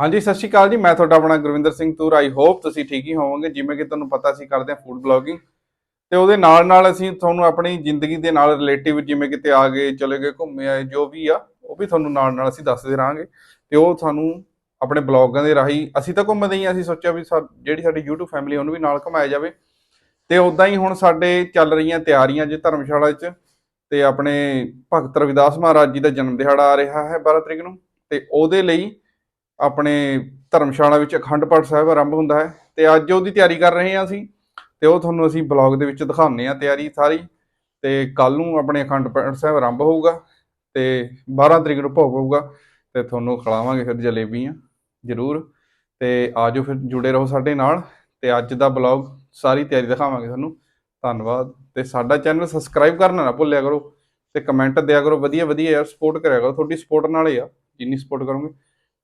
ਹਾਂਜੀ, ਸਤਿ ਸ਼੍ਰੀ ਅਕਾਲ ਜੀ। ਮੈਂ ਤੁਹਾਡਾ ਆਪਣਾ ਗੁਰਵਿੰਦਰ ਸਿੰਘ ਤੂਰ। ਆਈ ਹੋਪ ਤੁਸੀਂ ਠੀਕ ਹੀ ਹੋਵੋਗੇ। ਜਿਵੇਂ ਕਿ ਤੁਹਾਨੂੰ ਪਤਾ ਸੀ ਕਰਦੇ ਹਾਂ ਫੂਡ ਬਲੌਗਿੰਗ ਤੇ ਉਹਦੇ ਨਾਲ ਨਾਲ ਅਸੀਂ ਤੁਹਾਨੂੰ ਆਪਣੀ ਜ਼ਿੰਦਗੀ ਦੇ ਨਾਲ ਰਿਲੇਟਿਵ ਜਿਵੇਂ ਕਿਤੇ ਆ ਗਏ, ਚਲੇ ਗਏ, ਘੁੰਮੇ ਆਏ, ਜੋ ਵੀ ਆ, ਉਹ ਵੀ ਤੁਹਾਨੂੰ ਨਾਲ ਨਾਲ ਅਸੀਂ ਦੱਸਦੇ ਰਹਾਂਗੇ ਤੇ ਉਹ ਤੁਹਾਨੂੰ ਆਪਣੇ ਬਲੌਗਾਂ ਦੇ ਰਾਹੀਂ ਅਸੀਂ ਤਾਂ ਘੁੰਮਦੇ ਹੀ ਅਸੀਂ ਸੋਚਿਆ ਵੀ ਸਾ- ਜਿਹੜੀ ਸਾਡੀ YouTube ਫੈਮਿਲੀ ਉਹਨੂੰ ਵੀ ਨਾਲ ਘੁਮਾਇਆ ਜਾਵੇ। ਤੇ ਉਦਾਂ ਹੀ ਹੁਣ ਸਾਡੇ ਚੱਲ ਰਹੀਆਂ ਤਿਆਰੀਆਂ ਜੇ ਧਰਮਸ਼ਾਲਾ 'ਚ, ਤੇ ਆਪਣੇ ਭਗਤ ਰਵਿਦਾਸ ਮਹਾਰਾਜ ਜੀ ਦਾ ਜਨਮ ਦਿਹਾੜਾ ਆ ਰਿਹਾ ਹੈ 12 ਤਰੀਕ ਨੂੰ। ਤੇ ਉਹਦੇ ਲਈ ਆਪਣੇ ਧਰਮਸ਼ਾਲਾ ਵਿੱਚ ਅਖੰਡ ਪਾਠ ਸਾਹਿਬ ਆਰੰਭ ਹੁੰਦਾ ਹੈ ਤੇ ਅੱਜ ਉਹਦੀ ਤਿਆਰੀ ਕਰ ਰਹੇ ਹਾਂ ਅਸੀਂ ਤੇ ਉਹ ਤੁਹਾਨੂੰ ਅਸੀਂ ਬਲੌਗ ਦੇ ਵਿੱਚ ਦਿਖਾਉਂਦੇ ਹਾਂ ਤਿਆਰੀ ਸਾਰੀ ਤੇ ਕੱਲ ਨੂੰ ਆਪਣੇ ਅਖੰਡ ਪਾਠ ਸਾਹਿਬ ਆਰੰਭ ਹੋਊਗਾ ਤੇ 12 ਤਰੀਕ ਨੂੰ ਭੋਗ ਹੋਊਗਾ ਤੇ ਤੁਹਾਨੂੰ ਖਿਲਾਵਾਂਗੇ ਫਿਰ ਜਲੇਬੀਆਂ ਜ਼ਰੂਰ ਤੇ ਆਜੋ ਫਿਰ ਜੁੜੇ ਰਹੋ ਸਾਡੇ ਨਾਲ ਤੇ ਅੱਜ ਦਾ ਬਲੌਗ ਸਾਰੀ ਤਿਆਰੀ ਦਿਖਾਵਾਂਗੇ ਤੁਹਾਨੂੰ ਧੰਨਵਾਦ ਤੇ ਸਾਡਾ ਚੈਨਲ ਸਬਸਕ੍ਰਾਈਬ ਕਰਨਾ ਨਾ ਭੁੱਲਿਆ ਕਰੋ ਤੇ ਕਮੈਂਟ ਦਿਆ ਕਰੋ ਵਧੀਆ ਵਧੀਆ ਯਾਰ ਸਪੋਰਟ ਕਰਿਆ ਕਰੋ, ਤੁਹਾਡੀ ਸਪੋਰਟ ਨਾਲ ਹੀ ਆ, ਜਿੰਨੀ ਸਪੋਰਟ ਕਰੋਗੇ।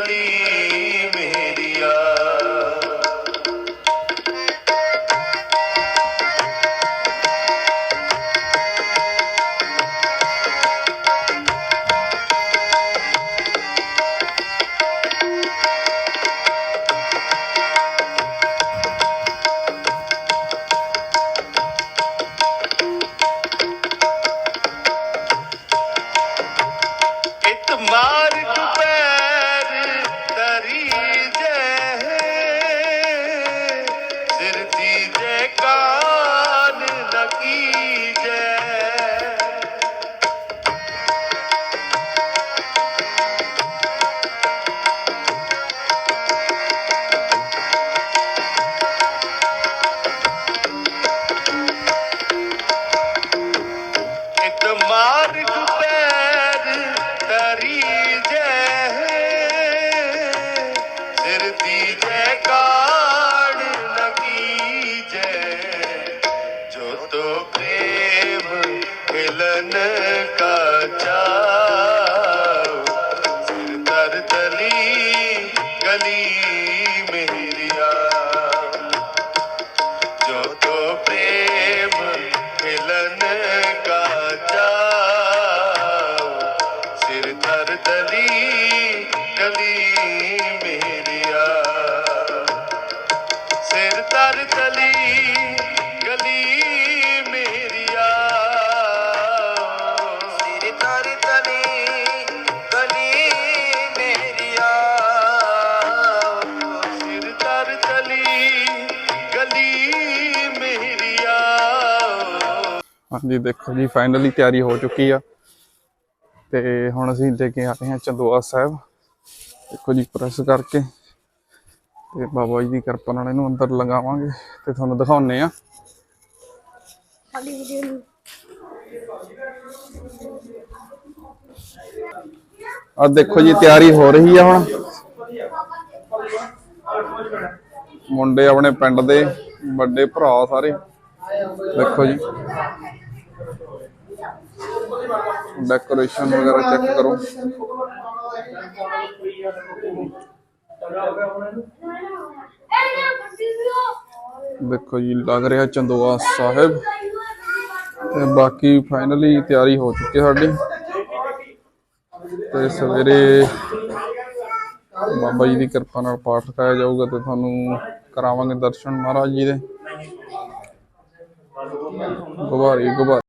ਗਲੀ ਸਿਰ ਦੀਜੈ ਲਗੀ ਜੈ ਜੋ ਤੋ ਪ੍ਰੇਮ ਖਿਲਨ ਕਾ ਚਾਉ। ਸਿਰ ਤਰ ਤਲੀ ਗਲੀ ਮੇਰੀਆ ਜੋ ਤੋ ਪ੍ਰੇਮ ਖਿਲਨ ਕਾ ਜਾਉ ਸਿਰ ਤਰ ਤਲੀ ਗਲੀ ਮੇਰੀਆ ਸਿਰ ਤਰ ਤਲੀ ਗਲੀ ਮੇਰੀਆ ਸਿਰ ਤਰ ਤਲੀ ਗਲੀ ਮੇਰੀਆ ਸਿਰ ਤਰ ਤਲੀ ਗਲੀ ਮੇਰੀਆ ਹਾਂਜੀ ਦੇਖੋ ਜੀ ਫਾਈਨਲੀ ਤਿਆਰੀ ਹੋ ਚੁੱਕੀ ਆ। ਤੇ ਹੁਣ ਅਸੀਂ ਲੈ ਕੇ ਆ ਰਹੇ ਹਾਂ ਚੰਦੋਆ ਸਾਹਿਬ। ਦੇਖੋ ਜੀ ਪ੍ਰੈਸ ਕਰਕੇ। ਤੇ ਬਾਬਾ ਜੀ ਦੀ ਕਿਰਪਾ ਨਾਲ ਇਹਨੂੰ ਅੰਦਰ ਲਗਾਵਾਂਗੇ ਤੇ ਤੁਹਾਨੂੰ ਦਿਖਾਉਨੇ ਆ ਆ ਦੇਖੋ ਜੀ, ਤਿਆਰੀ ਹੋ ਰਹੀ ਆ ਹੁਣ। ਮੁੰਡੇ ਆਪਣੇ ਪਿੰਡ ਦੇ, ਵੱਡੇ ਭਰਾ ਸਾਰੇ। ਦੇਖੋ ਜੀ। ਡੈਕੋਰੇਸ਼ਨ ਵਗੈਰਾ ਚੈੱਕ ਕਰੋ। ਦੇਖੋ ਜੀ, ਲੱਗ ਰਿਹਾ ਚੰਦੋਆ ਸਾਹਿਬ। ਤੇ ਬਾਕੀ ਫਾਈਨਲੀ ਤਿਆਰੀ ਹੋ ਚੁੱਕੀ ਸਾਡੀ। ਤੇ ਸਵੇਰੇ ਬਾਬਾ ਜੀ ਦੀ ਕਿਰਪਾ ਨਾਲ ਪਾਠ ਕਰਾਇਆ ਜਾਊਗਾ ਤੇ ਤੁਹਾਨੂੰ ਕਰਾਵਾਂਗੇ ਦਰਸ਼ਨ ਮਹਾਰਾਜ ਜੀ ਦੇ। ਗੁਬਾਰੀ ਗੁਬਾਰੀ।